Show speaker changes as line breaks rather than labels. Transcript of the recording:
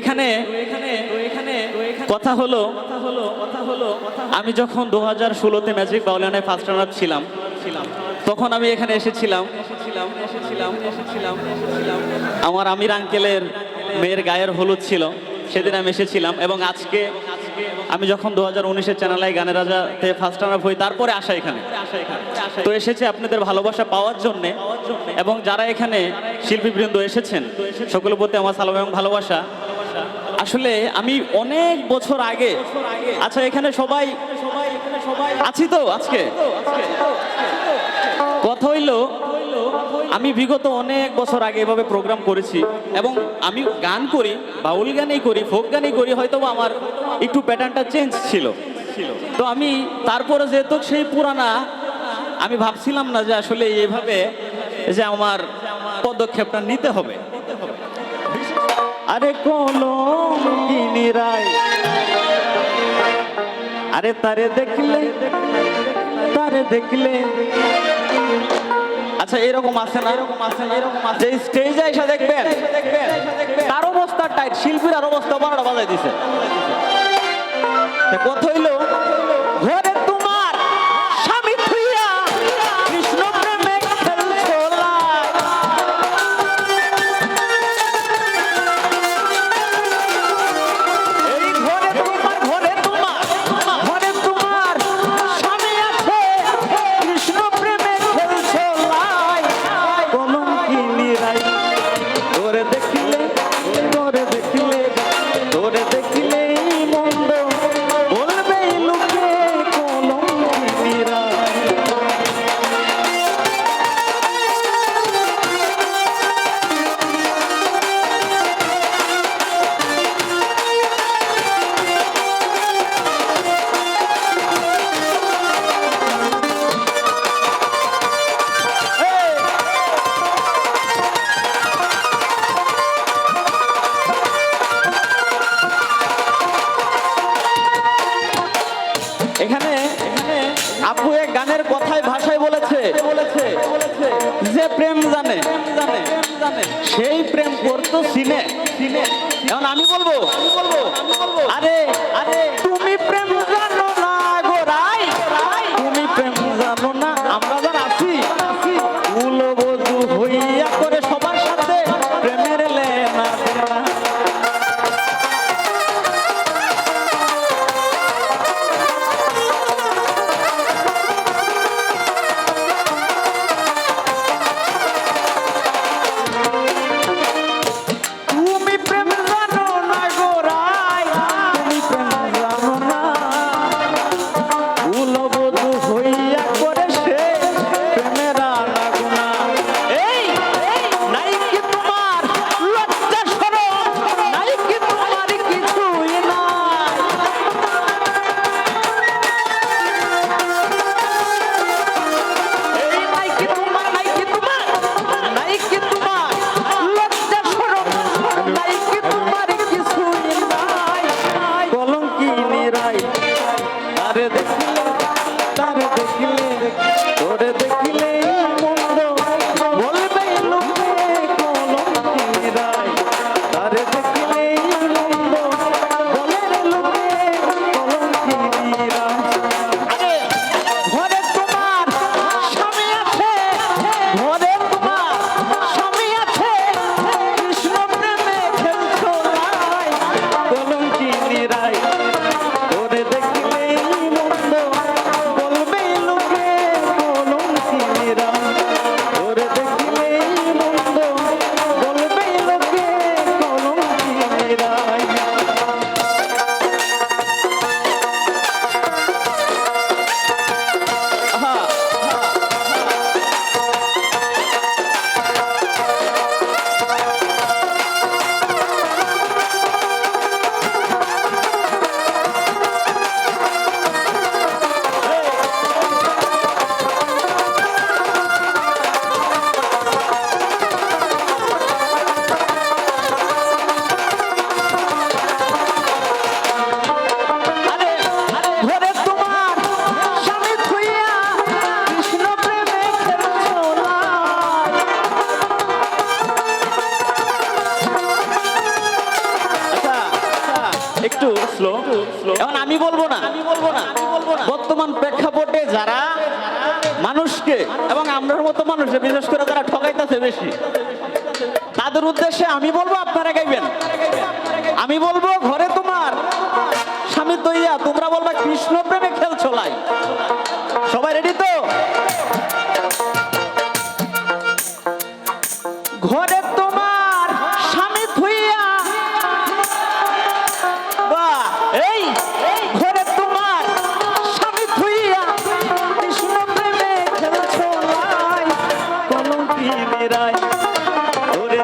এখানে কথা হলো, আমি যখন দু হাজার ষোলোতে ম্যাজিক বাউলিয়ানে ফার্স্ট রানার ছিলাম, তখন আমি এখানে এসেছিলাম। আমার আমির আঙ্কেলের মেয়ের গায়ের হলুদ ছিল, সেদিন আমি এসেছিলাম এবং আজকে আমি যখন দু হাজার উনিশের চ্যানেলে গানের রাজাতে ফার্স্ট রানার হই, তারপরে আসা এখানে। তো এসেছে আপনাদের ভালোবাসা পাওয়ার জন্য এবং যারা এখানে শিল্পীবৃন্দ এসেছেন, সকলের প্রতি আমার সালাম এবং ভালোবাসা। আসলে আমি অনেক বছর আগে আচ্ছা এখানে সবাই আছি তো আজকে? কথা হইল, আমি বিগত অনেক বছর আগে এভাবে প্রোগ্রাম করেছি এবং আমি গান করি, বাউল গানই করি ফোক গানই করি হয়তো আমার একটু প্যাটার্নটা চেঞ্জ ছিল। তো আমি তারপরে যেহেতু সেই পুরানা, আমি ভাবছিলাম না যে আসলে এভাবে যে আমার পদক্ষেপটা নিতে হবে। আরে কলম রায়? আরে তারে দেখলে তারে দেখলে। আচ্ছা এরকম আছে না? এরকম আছে না এরকম আছে স্টেজে এসে দেখবেন, তার অবস্থা টাইট শিল্পীর আর অবস্থা বারোটা বাজাই দিছে। কথা হইল আপু এক গানের কথায়, ভাষায় বলেছে বলেছে। যে প্রেম জানে, সেই প্রেম করতো সিনে। এখন আমি বলব এখন আমি বলব না। আমি বলব না বর্তমান প্রেক্ষাপটে যারা মানুষকে এবং আমরার মতো মানুষ বিশেষ করে তারা ঠকাইতেছে বেশি, তাদের উদ্দেশ্যে আমি বলব, আপনারা গাইবেন। আমি বলব, ঘরে তোমার স্বামী তৈয়া, তোমরা বলবে কৃষ্ণ প্রেমে খেল ছোলাই সবাই রেডি তো? ওরে